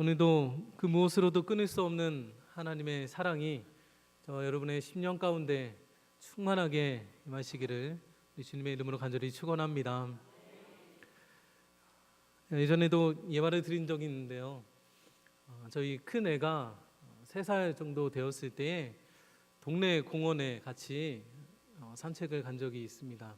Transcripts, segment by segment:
오늘도 그 무엇으로도 끊을 수 없는 하나님의 사랑이 저 여러분의 심령 가운데 충만하게 임하시기를 주님의 이름으로 간절히 축원합니다. 예전에도 예화를 드린 적이 있는데요. 어, 저희 큰 애가 세 살 정도 되었을 때에 동네 공원에 같이 어, 산책을 간 적이 있습니다.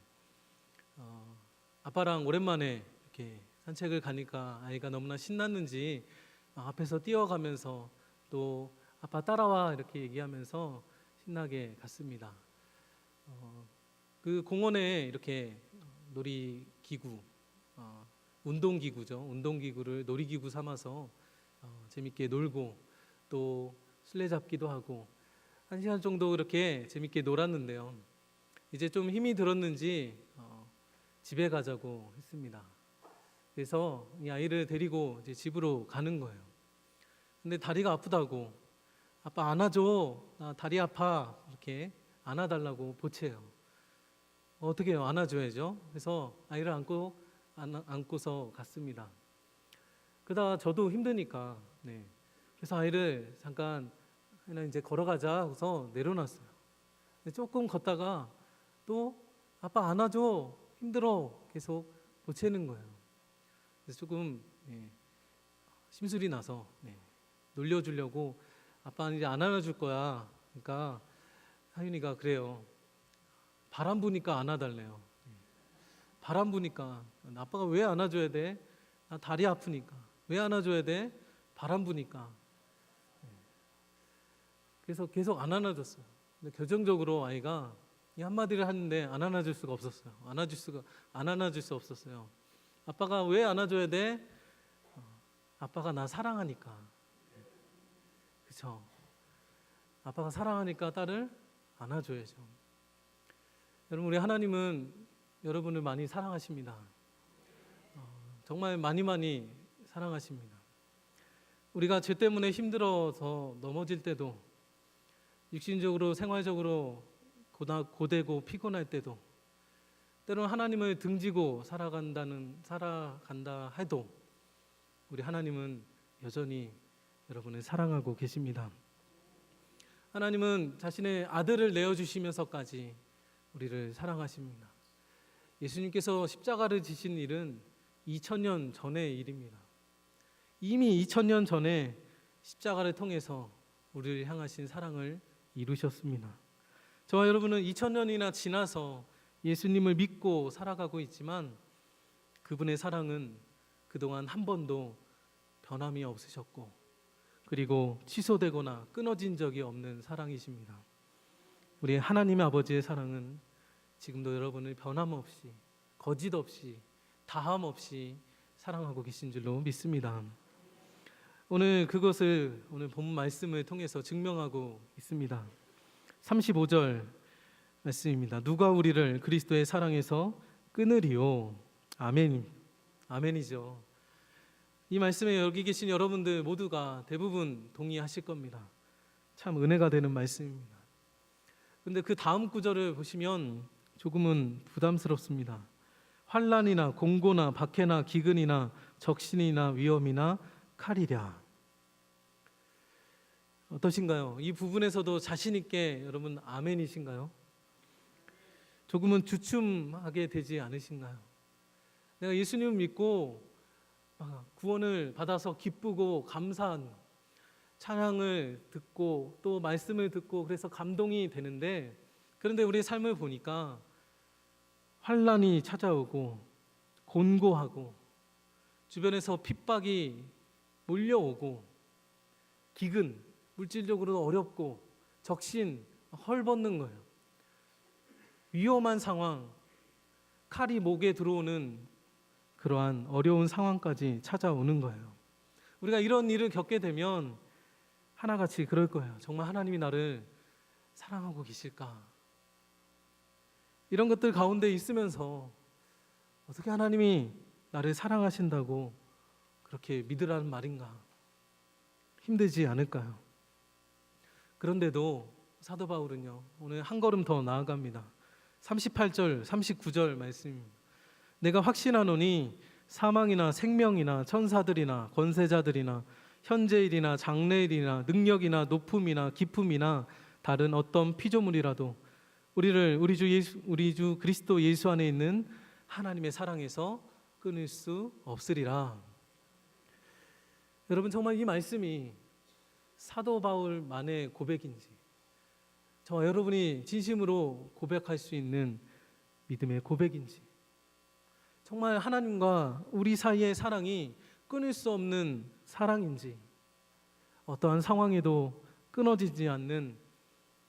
어, 아빠랑 오랜만에 이렇게 산책을 가니까 아이가 너무나 신났는지 막 앞에서 뛰어가면서 또 아빠 따라와 이렇게 얘기하면서 신나게 갔습니다. 어, 그 공원에 이렇게 놀이 기구, 어, 운동 기구죠. 운동 기구를 놀이 기구 삼아서 어, 재밌게 놀고 또 술래 잡기도 하고 한 시간 정도 이렇게 재밌게 놀았는데요. 이제 좀 힘이 들었는지 어, 집에 가자고 했습니다. 그래서 이 아이를 데리고 이제 집으로 가는 거예요. 근데 다리가 아프다고 아빠 안아줘 나 다리 아파 이렇게 안아달라고 보채요. 어떻게 해요? 안아줘야죠. 그래서 아이를 안고 안, 안고서 갔습니다. 그러다 저도 힘드니까 네. 그래서 아이를 잠깐 그냥 이제 걸어가자 하고서 내려놨어요. 조금 걷다가 또 아빠 안아줘 힘들어 계속 보채는 거예요. 조금 예, 심술이 나서 네, 놀려주려고 아빠는 이제 안 안아줄 거야. 그러니까 하윤이가 그래요. 바람 부니까 안아달래요. 예. 바람 부니까 아빠가 왜 안아줘야 돼? 나 다리 아프니까. 왜 안아줘야 돼? 바람 부니까. 예. 그래서 계속 안 안아줬어요. 근데 결정적으로 아이가 이 한마디를 하는데 안 안아줄 수가 없었어요. 안아줄 수가 안 안아줄 수 없었어요. 아빠가 왜 안아줘야 돼? 어, 아빠가 나 사랑하니까. 그렇죠. 아빠가 사랑하니까 딸을 안아줘야죠. 여러분 우리 하나님은 여러분을 많이 사랑하십니다. 어, 정말 많이 많이 사랑하십니다. 우리가 죄 때문에 힘들어서 넘어질 때도 육신적으로 생활적으로 고되고 피곤할 때도 때로는 하나님을 등지고 살아간다는 살아간다 해도 우리 하나님은 여전히 여러분을 사랑하고 계십니다. 하나님은 자신의 아들을 내어 주시면서까지 우리를 사랑하십니다. 예수님께서 십자가를 지신 일은 2000년 전의 일입니다. 이미 2000년 전에 십자가를 통해서 우리를 향하신 사랑을 이루셨습니다. 저와 여러분은 2000년이나 지나서 예수님을 믿고 살아가고 있지만 그분의 사랑은 그동안 한 번도 변함이 없으셨고 그리고 취소되거나 끊어진 적이 없는 사랑이십니다. 우리 하나님의 아버지의 사랑은 지금도 여러분을 변함없이 거짓 없이 다함 없이 사랑하고 계신 줄로 믿습니다. 오늘 그것을 오늘 본 말씀을 통해서 증명하고 있습니다. 35절 말씀입니다. 누가 우리를 그리스도의 사랑에서 끊으리요? 아멘. 아멘이죠. 이 말씀에 여기 계신 여러분들 모두가 대부분 동의하실 겁니다. 참 은혜가 되는 말씀입니다. 근데 그 다음 구절을 보시면 조금은 부담스럽습니다. 환란이나 공고나 박해나 기근이나 적신이나 위험이나 칼이랴. 어떠신가요? 이 부분에서도 자신 있게 여러분 아멘이신가요? 조금은 주춤하게 되지 않으신가요? 내가 예수님을 믿고 아, 구원을 받아서 기쁘고 감사한 찬양을 듣고 또 말씀을 듣고 그래서 감동이 되는데 그런데 우리의 삶을 보니까 환란이 찾아오고 곤고하고 주변에서 핍박이 몰려오고 기근 물질적으로 어렵고 적신 헐벗는 거예요. 위험한 상황, 칼이 목에 들어오는 그러한 어려운 상황까지 찾아오는 거예요. 우리가 이런 일을 겪게 되면 하나같이 그럴 거예요. 정말 하나님이 나를 사랑하고 계실까? 이런 것들 가운데 있으면서 어떻게 하나님이 나를 사랑하신다고 그렇게 믿으라는 말인가? 힘들지 않을까요? 그런데도 사도 바울은요, 오늘 한 걸음 더 나아갑니다. 38절, 39절 말씀입니다. 내가 확신하노니 사망이나 생명이나 천사들이나 권세자들이나 현재일이나 장래일이나 능력이나 높음이나 기품이나 다른 어떤 피조물이라도 우리를 우리 주 예수 우리 주 그리스도 예수 안에 있는 하나님의 사랑에서 끊을 수 없으리라. 여러분 정말 이 말씀이 사도 바울만의 고백인지 저 여러분이 진심으로 고백할 수 있는 믿음의 고백인지 정말 하나님과 우리 사이의 사랑이 끊을 수 없는 사랑인지 어떠한 상황에도 끊어지지 않는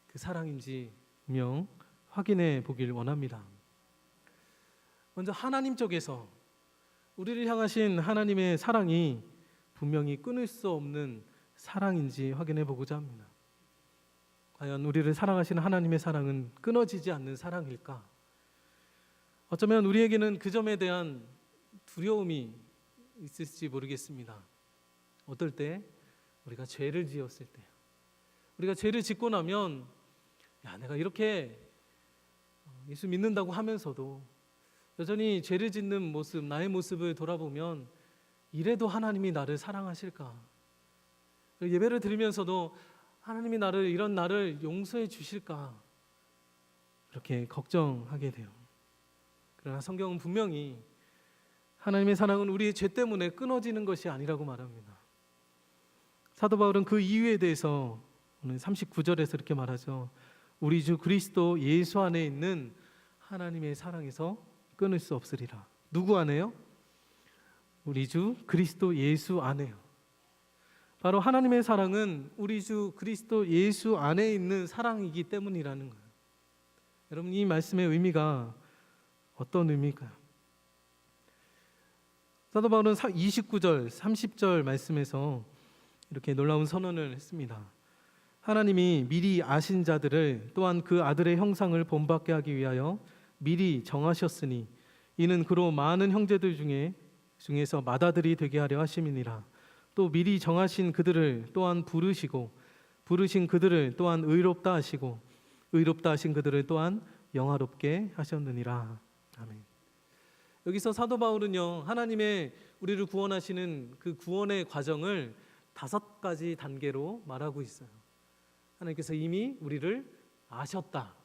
그 사랑인지 명 확인해 보길 원합니다. 먼저 하나님 쪽에서 우리를 향하신 하나님의 사랑이 분명히 끊을 수 없는 사랑인지 확인해 보고자 합니다. 과연 우리를 사랑하시는 하나님의 사랑은 끊어지지 않는 사랑일까? 어쩌면 우리에게는 그 점에 대한 두려움이 있을지 모르겠습니다. 어떨 때 우리가 죄를 지었을 때 우리가 죄를 짓고 나면 야 내가 이렇게 예수 믿는다고 하면서도 여전히 죄를 짓는 모습 나의 모습을 돌아보면 이래도 하나님이 나를 사랑하실까 예배를 드리면서도 하나님이 나를 이런 나를 용서해 주실까 그렇게 걱정하게 돼요. 그러나 성경은 분명히 하나님의 사랑은 우리의 죄 때문에 끊어지는 것이 아니라고 말합니다. 사도 바울은 그 이유에 대해서 오늘 39절에서 이렇게 말하죠. 우리 주 그리스도 예수 안에 있는 하나님의 사랑에서 끊을 수 없으리라. 누구 안에요? 우리 주 그리스도 예수 안에요. 바로 하나님의 사랑은 우리 주 그리스도 예수 안에 있는 사랑이기 때문이라는 거예요. 여러분 이 말씀의 의미가 어떤 의미일까요? 사도 바울은 29절, 30절 말씀에서 이렇게 놀라운 선언을 했습니다. 하나님이 미리 아신 자들을 또한 그 아들의 형상을 본받게 하기 위하여 미리 정하셨으니 이는 그로 많은 형제들 중에 중에서 맏아들이 되게 하려 하심이니라. 또 미리 정하신 그들을 또한 부르시고 부르신 그들을 또한 의롭다 하시고 의롭다 하신 그들을 또한 영화롭게 하셨느니라. 아멘. 여기서 사도 바울은요 하나님의 우리를 구원하시는 그 구원의 과정을 다섯 가지 단계로 말하고 있어요. 하나님께서 이미 우리를 아셨다.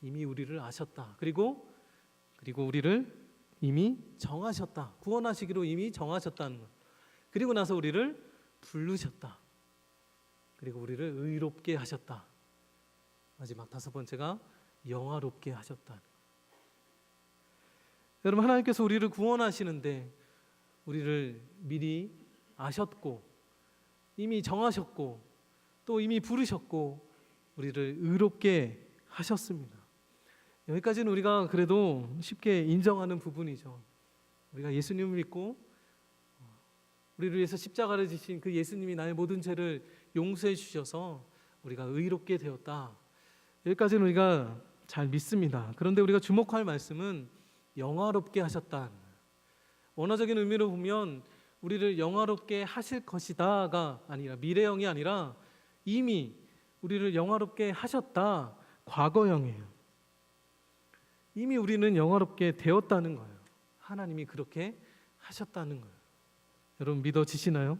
이미 우리를 아셨다. 그리고 그리고 우리를 이미 정하셨다. 구원하시기로 이미 정하셨다는 것. 그리고 나서 우리를 부르셨다. 그리고 우리를 의롭게 하셨다. 마지막 다섯 번째가 영화롭게 하셨다. 여러분 하나님께서 우리를 구원하시는데 우리를 미리 아셨고 이미 정하셨고 또 이미 부르셨고 우리를 의롭게 하셨습니다. 여기까지는 우리가 그래도 쉽게 인정하는 부분이죠. 우리가 예수님을 믿고 우리를 위해서 십자가를 지신 그 예수님이 나의 모든 죄를 용서해 주셔서 우리가 의롭게 되었다. 여기까지는 우리가 잘 믿습니다. 그런데 우리가 주목할 말씀은 영화롭게 하셨다. 원어적인 의미로 보면 우리를 영화롭게 하실 것이다가 아니라 미래형이 아니라 이미 우리를 영화롭게 하셨다. 과거형이에요. 이미 우리는 영화롭게 되었다는 거예요. 하나님이 그렇게 하셨다는 거예요. 여러분 믿어지시나요?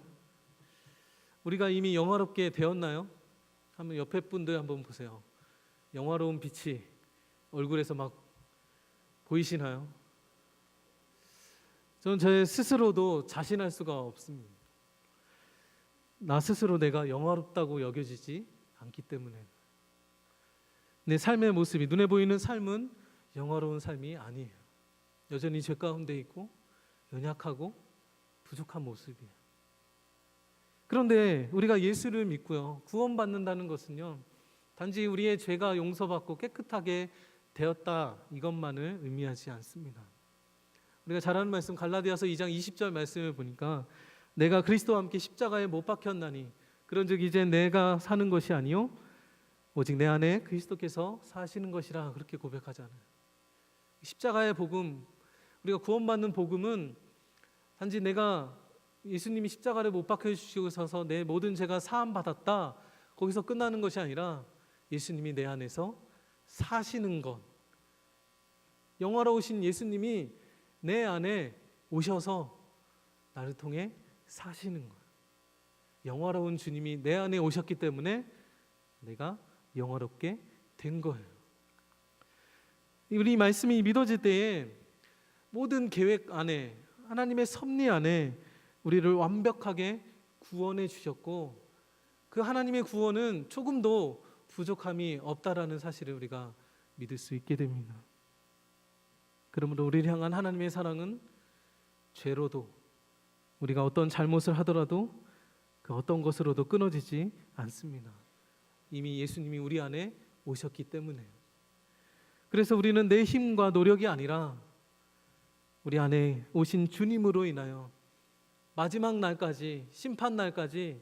우리가 이미 영화롭게 되었나요? 한번 옆에 분들 한번 보세요. 영화로운 빛이 얼굴에서 막 보이시나요? 저는 제 스스로도 자신할 수가 없습니다. 나 스스로 내가 영화롭다고 여겨지지 않기 때문에 내 삶의 모습이 눈에 보이는 삶은 영화로운 삶이 아니에요. 여전히 죄 가운데 있고 연약하고 부족한 모습이에요. 그런데 우리가 예수를 믿고요. 구원받는다는 것은요. 단지 우리의 죄가 용서받고 깨끗하게 되었다 이것만을 의미하지 않습니다. 우리가 잘 아는 말씀 갈라디아서 2장 20절 말씀을 보니까 내가 그리스도와 함께 십자가에 못 박혔나니 그런즉 이제 내가 사는 것이 아니요 오직 내 안에 그리스도께서 사시는 것이라 그렇게 고백하잖아요. 십자가의 복음 우리가 구원받는 복음은 단지 내가 예수님이 십자가를 못 박혀 주시고서 내 모든 죄가 사함 받았다. 거기서 끝나는 것이 아니라 예수님이 내 안에서 사시는 것. 영화로우신 예수님이 내 안에 오셔서 나를 통해 사시는 것. 영화로운 주님이 내 안에 오셨기 때문에 내가 영화롭게 된 거예요. 우리 이 말씀이 믿어질 때에 모든 계획 안에 하나님의 섭리 안에 우리를 완벽하게 구원해 주셨고 그 하나님의 구원은 조금도 부족함이 없다라는 사실을 우리가 믿을 수 있게 됩니다. 그러므로 우리를 향한 하나님의 사랑은 죄로도 우리가 어떤 잘못을 하더라도 그 어떤 것으로도 끊어지지 않습니다. 이미 예수님이 우리 안에 오셨기 때문에 그래서 우리는 내 힘과 노력이 아니라 우리 안에 오신 주님으로 인하여 마지막 날까지 심판 날까지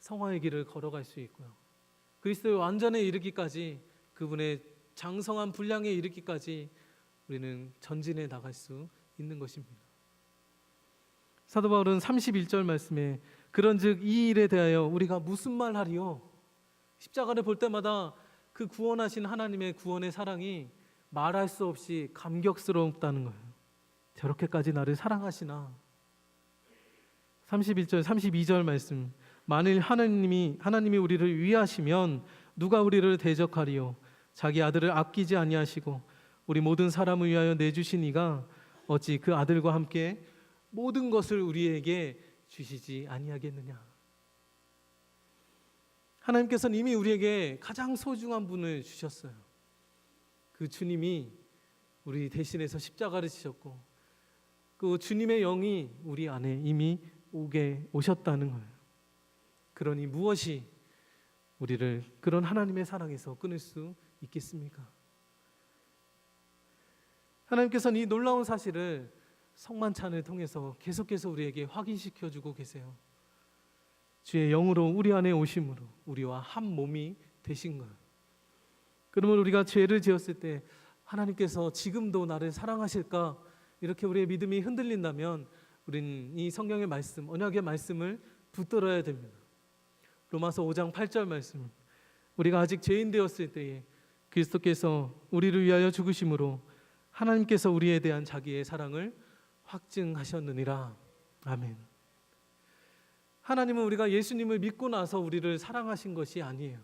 성화의 길을 걸어갈 수 있고요. 그리스도의 완전에 이르기까지 그분의 장성한 분량에 이르기까지 우리는 전진해 나갈 수 있는 것입니다. 사도 바울은 31절 말씀에 그런즉 이 일에 대하여 우리가 무슨 말 하리요? 십자가를 볼 때마다 그 구원하신 하나님의 구원의 사랑이 말할 수 없이 감격스럽다는 거예요. 저렇게까지 나를 사랑하시나? 31절 32절 말씀. 만일 하나님이 하나님이 우리를 위하시면 누가 우리를 대적하리요? 자기 아들을 아끼지 아니하시고 우리 모든 사람을 위하여 내주신 이가 어찌 그 아들과 함께 모든 것을 우리에게 주시지 아니하겠느냐? 하나님께서는 이미 우리에게 가장 소중한 분을 주셨어요. 그 주님이 우리 대신해서 십자가를 지셨고 그 주님의 영이 우리 안에 이미 오게 오셨다는 거예요. 그러니 무엇이 우리를 그런 하나님의 사랑에서 끊을 수 있겠습니까? 하나님께서는 이 놀라운 사실을 성만찬을 통해서 계속해서 우리에게 확인시켜 주고 계세요. 주의 영으로 우리 안에 오심으로 우리와 한 몸이 되신 거예요. 그러면 우리가 죄를 지었을 때 하나님께서 지금도 나를 사랑하실까 이렇게 우리의 믿음이 흔들린다면 우리는 이 성경의 말씀, 언약의 말씀을 붙들어야 됩니다. 로마서 5장 8절 말씀. 우리가 아직 죄인 되었을 때에 그리스도께서 우리를 위하여 죽으심으로 하나님께서 우리에 대한 자기의 사랑을 확증하셨느니라. 아멘. 하나님은 우리가 예수님을 믿고 나서 우리를 사랑하신 것이 아니에요.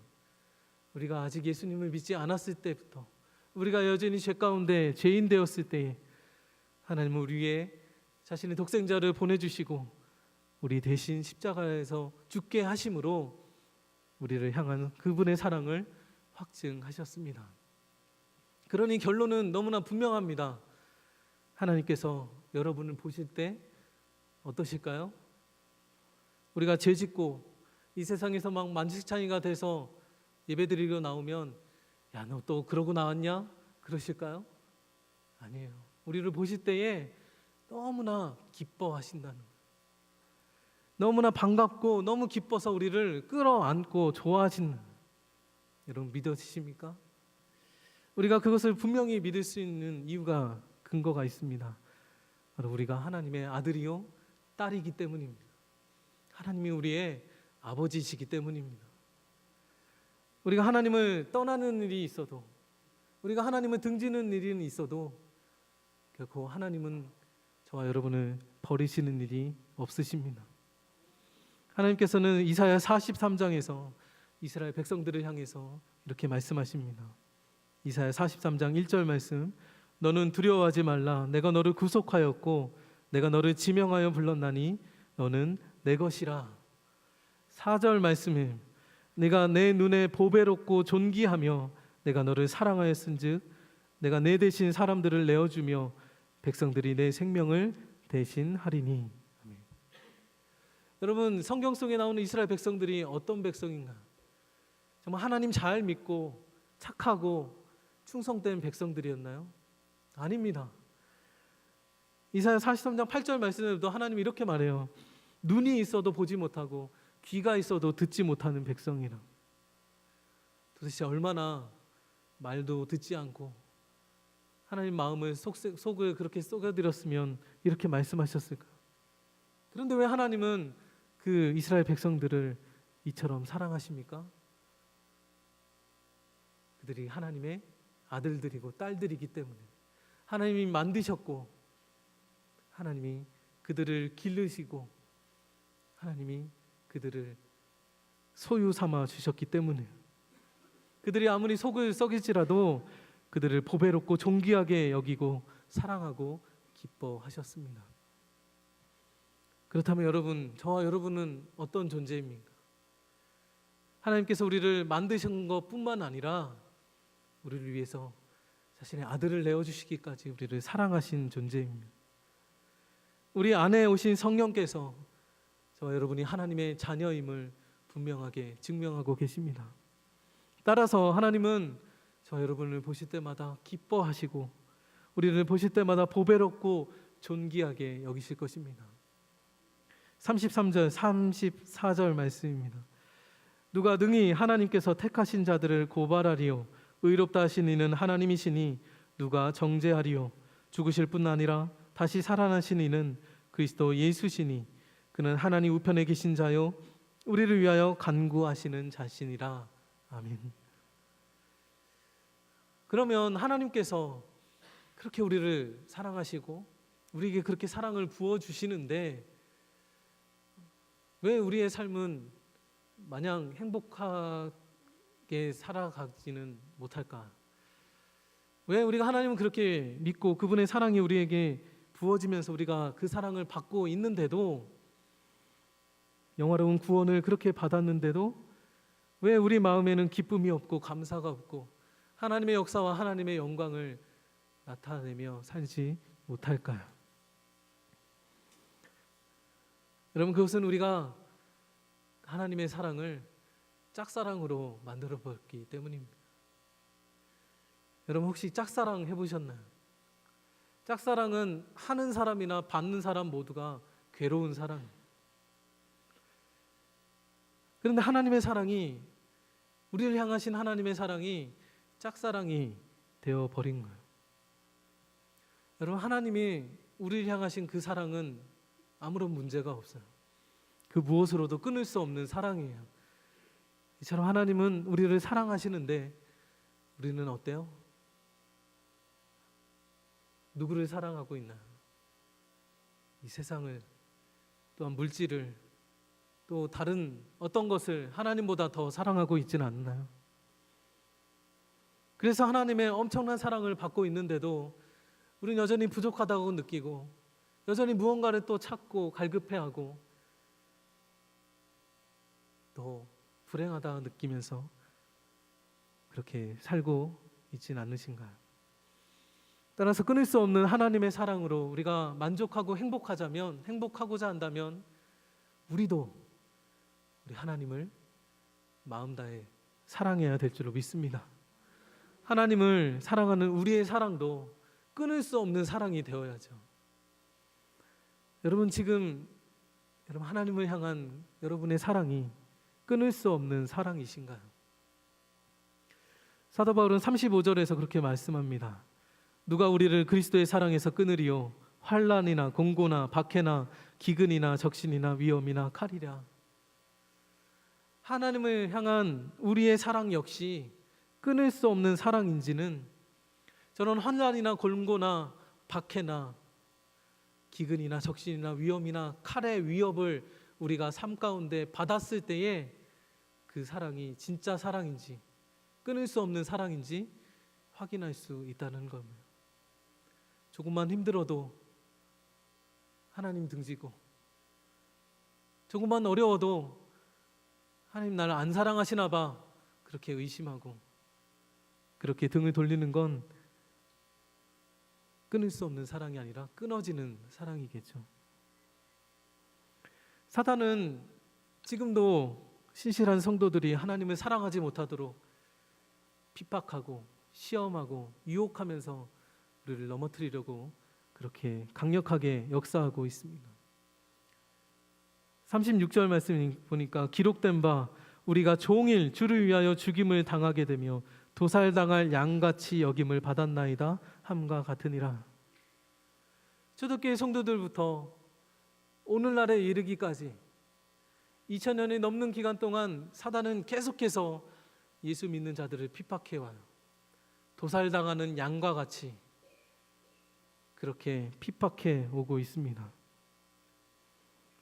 우리가 아직 예수님을 믿지 않았을 때부터 우리가 여전히 죄 가운데 죄인 되었을 때에 하나님은 우리 위에 자신의 독생자를 보내주시고 우리 대신 십자가에서 죽게 하심으로 우리를 향한 그분의 사랑을 확증하셨습니다. 그러니 결론은 너무나 분명합니다. 하나님께서 여러분을 보실 때 어떠실까요? 우리가 죄 짓고 이 세상에서 막 만식창이가 돼서 예배드리러 나오면 야 너 또 그러고 나왔냐? 그러실까요? 아니에요. 우리를 보실 때에 너무나 기뻐하신다는. 너무나 반갑고 너무 기뻐서 우리를 끌어안고 좋아하시는 여러분 믿어지십니까? 우리가 그것을 분명히 믿을 수 있는 이유가 근거가 있습니다. 바로 우리가 하나님의 아들이요 딸이기 때문입니다. 하나님이 우리의 아버지시기 때문입니다. 우리가 하나님을 떠나는 일이 있어도 우리가 하나님을 등지는 일이 있어도 결코 하나님은 저와 여러분을 버리시는 일이 없으십니다. 하나님께서는 이사야 43장에서 이스라엘 백성들을 향해서 이렇게 말씀하십니다. 이사야 43장 1절 말씀 너는 두려워하지 말라 내가 너를 구속하였고 내가 너를 지명하여 불렀나니 너는 내 것이라 4절 말씀에 내가 내 눈에 보배롭고 존귀하며 내가 너를 사랑하였은즉 내가 내 대신 사람들을 내어 주며 백성들이 내 생명을 대신하리니. 아멘. 여러분 성경 속에 나오는 이스라엘 백성들이 어떤 백성인가? 정말 하나님 잘 믿고 착하고 충성된 백성들이었나요? 아닙니다. 이사야 43장 8절 말씀에도 하나님 이렇게 말해요. 눈이 있어도 보지 못하고 귀가 있어도 듣지 못하는 백성이라. 도대체 얼마나 말도 듣지 않고 하나님 마음을 속, 속을 그렇게 쏘겨드렸으면 이렇게 말씀하셨을까? 그런데 왜 하나님은 그 이스라엘 백성들을 이처럼 사랑하십니까? 그들이 하나님의 아들들이고 딸들이기 때문에 하나님이 만드셨고 하나님이 그들을 기르시고 하나님이 그들을 소유 삼아 주셨기 때문에 그들이 아무리 속을 썩일지라도 그들을 보배롭고 존귀하게 여기고 사랑하고 기뻐하셨습니다. 그렇다면 여러분, 저와 여러분은 어떤 존재입니까? 하나님께서 우리를 만드신 것뿐만 아니라 우리를 위해서 자신의 아들을 내어 주시기까지 우리를 사랑하신 존재입니다. 우리 안에 오신 성령께서 저와 여러분이 하나님의 자녀임을 분명하게 증명하고 계십니다. 따라서 하나님은 저와 여러분을 보실 때마다 기뻐하시고 우리를 보실 때마다 보배롭고 존귀하게 여기실 것입니다. 33절 34절 말씀입니다. 누가 능히 하나님께서 택하신 자들을 고발하리요 의롭다 하신 이는 하나님이시니 누가 정죄하리요 죽으실 뿐 아니라 다시 살아나신 이는 그리스도 예수시니 그는 하나님 우편에 계신 자요 우리를 위하여 간구하시는 자신이라 아멘. 그러면 하나님께서 그렇게 우리를 사랑하시고 우리에게 그렇게 사랑을 부어 주시는데 왜 우리의 삶은 마냥 행복하게 살아가지는 못할까? 왜 우리가 하나님은 그렇게 믿고 그분의 사랑이 우리에게 부어지면서 우리가 그 사랑을 받고 있는데도 영화로운 구원을 그렇게 받았는데도 왜 우리 마음에는 기쁨이 없고 감사가 없고 하나님의 역사와 하나님의 영광을 나타내며 살지 못할까요? 여러분 그것은 우리가 하나님의 사랑을 짝사랑으로 만들어 버렸기 때문입니다. 여러분 혹시 짝사랑 해보셨나요? 짝사랑은 하는 사람이나 받는 사람 모두가 괴로운 사랑. 그런데 하나님의 사랑이 우리를 향하신 하나님의 사랑이 짝사랑이 되어 버린 거예요. 여러분 하나님이 우리를 향하신 그 사랑은 아무런 문제가 없어요. 그 무엇으로도 끊을 수 없는 사랑이에요. 이처럼 하나님은 우리를 사랑하시는데 우리는 어때요? 누구를 사랑하고 있나요? 이 세상을 또한 물질을 또 다른 어떤 것을 하나님보다 더 사랑하고 있지는 않나요? 그래서 하나님의 엄청난 사랑을 받고 있는데도 우리는 여전히 부족하다고 느끼고 여전히 무언가를 또 찾고 갈급해하고 또 불행하다 느끼면서 그렇게 살고 있진 않으신가요? 따라서 끊을 수 없는 하나님의 사랑으로 우리가 만족하고 행복하자면 행복하고자 한다면 우리도 우리 하나님을 마음 다해 사랑해야 될 줄로 믿습니다. 하나님을 사랑하는 우리의 사랑도 끊을 수 없는 사랑이 되어야죠. 여러분 지금 여러분 하나님을 향한 여러분의 사랑이 끊을 수 없는 사랑이신가요? 사도 바울은 35절에서 그렇게 말씀합니다. 누가 우리를 그리스도의 사랑에서 끊으리요 환란이나 공고나 박해나 기근이나 적신이나 위험이나 칼이랴. 하나님을 향한 우리의 사랑 역시 끊을 수 없는 사랑인지는 저는 환란이나 골고나 박해나 기근이나 적신이나 위험이나 칼의 위협을 우리가 삶 가운데 받았을 때에 그 사랑이 진짜 사랑인지 끊을 수 없는 사랑인지 확인할 수 있다는 겁니다. 조금만 힘들어도 하나님 등지고 조금만 어려워도 하나님 나를 안 사랑하시나 봐 그렇게 의심하고 그렇게 등을 돌리는 건 끊을 수 없는 사랑이 아니라 끊어지는 사랑이겠죠. 사단은 지금도 신실한 성도들이 하나님을 사랑하지 못하도록 핍박하고 시험하고 유혹하면서 우리를 넘어뜨리려고 그렇게 강력하게 역사하고 있습니다. 36절 말씀 보니까 기록된 바 우리가 종일 주를 위하여 죽임을 당하게 되며 도살당할 양같이 여김을 받았나이다 함과 같으니라. 초대교회 성도들부터 오늘날에 이르기까지 2000년이 넘는 기간 동안 사단은 계속해서 예수 믿는 자들을 핍박해 와요. 도살당하는 양과 같이 그렇게 핍박해 오고 있습니다.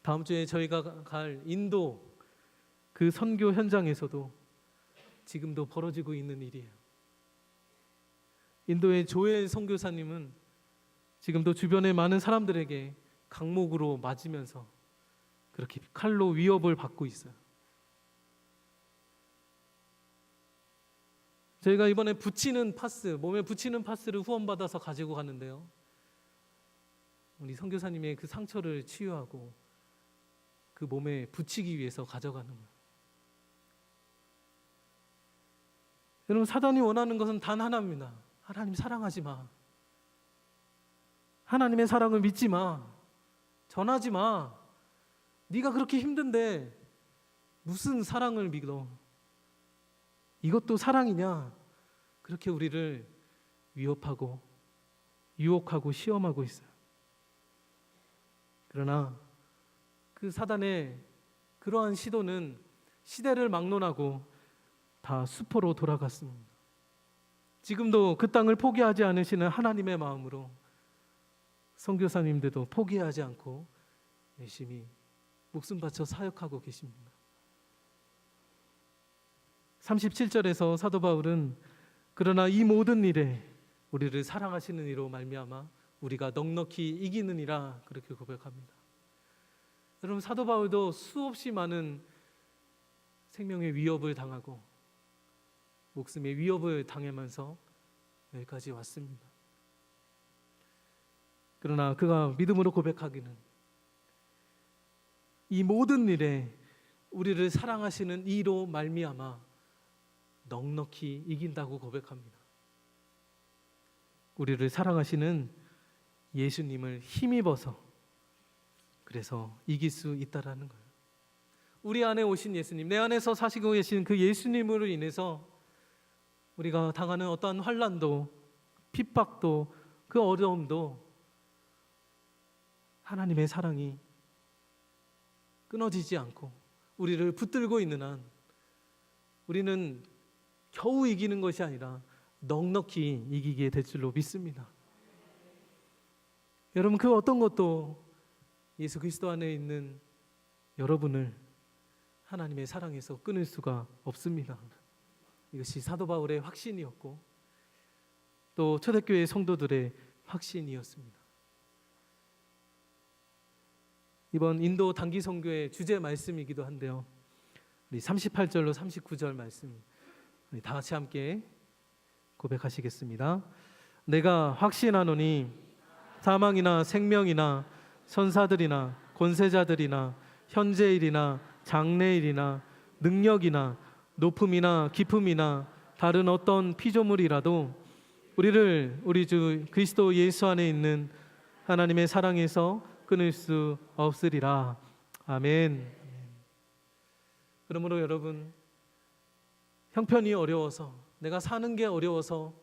다음 주에 저희가 갈 인도 그 선교 현장에서도 지금도 벌어지고 있는 일이에요. 인도의 조엘 선교사님은 지금도 주변의 많은 사람들에게 강목으로 맞으면서 그렇게 칼로 위협을 받고 있어요. 저희가 이번에 붙이는 파스, 몸에 붙이는 파스를 후원받아서 가지고 갔는데요. 우리 선교사님의 그 상처를 치유하고 그 몸에 붙이기 위해서 가져가는 거예요. 여러분 사단이 원하는 것은 단 하나입니다. 하나님 사랑하지 마. 하나님의 사랑을 믿지 마. 전하지 마. 네가 그렇게 힘든데 무슨 사랑을 믿어? 이것도 사랑이냐? 그렇게 우리를 위협하고 유혹하고 시험하고 있어요. 그러나 그 사단의 그러한 시도는 시대를 막론하고 다 수포로 돌아갔습니다. 지금도 그 땅을 포기하지 않으시는 하나님의 마음으로 선교사님들도 포기하지 않고 열심히 목숨 바쳐 사역하고 계십니다. 37절에서 사도 바울은 그러나 이 모든 일에 우리를 사랑하시는 이로 말미암아 우리가 넉넉히 이기느니라 그렇게 고백합니다. 여러분 사도 바울도 수없이 많은 생명의 위협을 당하고 목숨의 위협을 당하면서 여기까지 왔습니다. 그러나 그가 믿음으로 고백하기는 이 모든 일에 우리를 사랑하시는 이로 말미암아 넉넉히 이긴다고 고백합니다. 우리를 사랑하시는 예수님을 힘입어서 그래서 이길 수 있다라는 거예요. 우리 안에 오신 예수님, 내 안에서 사시고 계신 그 예수님으로 인해서 우리가 당하는 어떠한 환란도 핍박도 그 어려움도 하나님의 사랑이 끊어지지 않고 우리를 붙들고 있는 한 우리는 겨우 이기는 것이 아니라 넉넉히 이기게 될 줄로 믿습니다. 여러분 그 어떤 것도 예수 그리스도 안에 있는 여러분을 하나님의 사랑에서 끊을 수가 없습니다. 이것이 사도 바울의 확신이었고 또 초대교회 성도들의 확신이었습니다. 이번 인도 단기 선교의 주제 말씀이기도 한데요. 우리 38절로 39절 말씀 우리 다 같이 함께 고백하시겠습니다. 내가 확신하노니 사망이나 생명이나 선사들이나 권세자들이나 현재일이나 장래일이나 능력이나 높음이나 깊음이나 다른 어떤 피조물이라도 우리를 우리 주 그리스도 예수 안에 있는 하나님의 사랑에서 끊을 수 없으리라. 아멘. 그러므로 여러분 형편이 어려워서 내가 사는 게 어려워서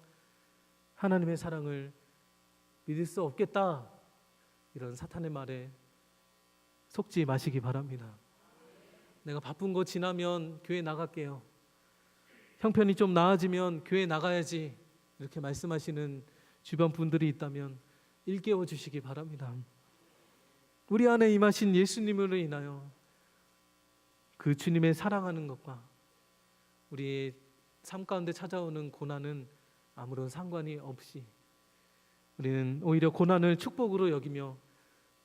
하나님의 사랑을 믿을 수 없겠다. 이런 사탄의 말에 속지 마시기 바랍니다. 내가 바쁜 거 지나면 교회 나갈게요. 형편이 좀 나아지면 교회 나가야지. 이렇게 말씀하시는 주변 분들이 있다면 일깨워 주시기 바랍니다. 우리 안에 임하신 예수님으로 인하여 그 주님의 사랑하는 것과 우리의 삶 가운데 찾아오는 고난은 아무런 상관이 없이 우리는 오히려 고난을 축복으로 여기며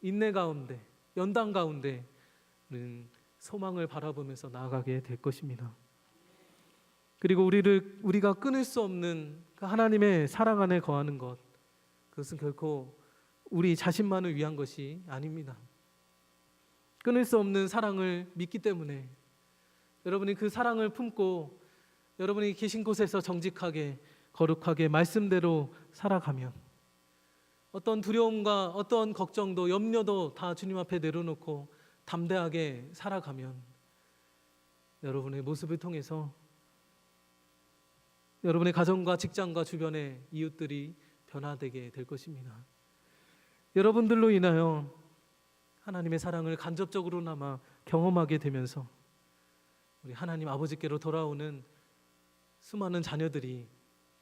인내 가운데 연단 가운데 우리는 소망을 바라보면서 나아가게 될 것입니다. 그리고 우리를 우리가 끊을 수 없는 그 하나님의 사랑 안에 거하는 것 그것은 결코 우리 자신만을 위한 것이 아닙니다. 끊을 수 없는 사랑을 믿기 때문에 여러분이 그 사랑을 품고 여러분이 계신 곳에서 정직하게 거룩하게 말씀대로 살아가면 어떤 두려움과 어떤 걱정도 염려도 다 주님 앞에 내려놓고 담대하게 살아가면 여러분의 모습을 통해서 여러분의 가정과 직장과 주변의 이웃들이 변화되게 될 것입니다. 여러분들로 인하여 하나님의 사랑을 간접적으로나마 경험하게 되면서 우리 하나님 아버지께로 돌아오는 수많은 자녀들이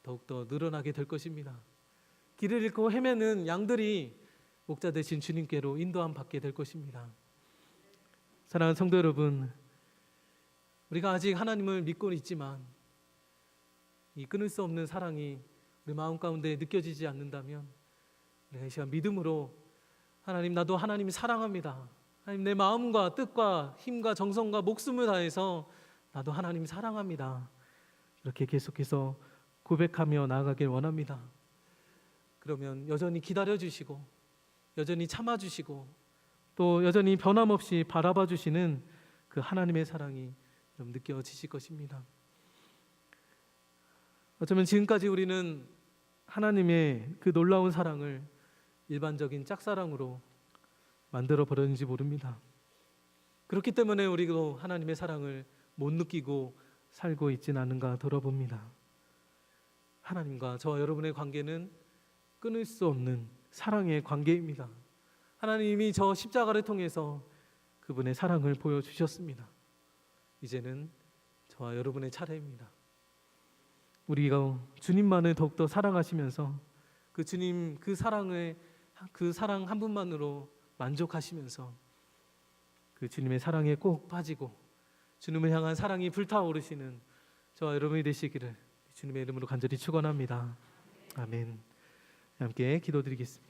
더욱더 늘어나게 될 것입니다. 길을 잃고 헤매는 양들이 목자 되신 주님께로 인도함 받게 될 것입니다. 사랑하는 성도 여러분, 우리가 아직 하나님을 믿고 있지만 이 끊을 수 없는 사랑이 우리 마음 가운데 느껴지지 않는다면 우리가 이 시간 믿음으로 하나님 나도 하나님 사랑합니다. 하나님 내 마음과 뜻과 힘과 정성과 목숨을 다해서 나도 하나님 사랑합니다. 이렇게 계속해서 고백하며 나아가길 원합니다. 그러면 여전히 기다려 주시고 여전히 참아 주시고 또 여전히 변함없이 바라봐 주시는 그 하나님의 사랑이 좀 느껴지실 것입니다. 어쩌면 지금까지 우리는 하나님의 그 놀라운 사랑을 일반적인 짝사랑으로 만들어 버렸는지 모릅니다. 그렇기 때문에 우리도 하나님의 사랑을 못 느끼고 살고 있지는 않은가 돌아봅니다. 하나님과 저와 여러분의 관계는 끊을 수 없는 사랑의 관계입니다. 하나님이 저 십자가를 통해서 그분의 사랑을 보여주셨습니다. 이제는 저와 여러분의 차례입니다. 우리가 주님만을 더욱더 사랑하시면서 그 주님 그 사랑을 그 사랑 한 분만으로 만족하시면서 그 주님의 사랑에 꼭 빠지고 주님을 향한 사랑이 불타오르시는 저와 여러분이 되시기를 주님의 이름으로 간절히 축원합니다. 아멘. 함께 기도드리겠습니다.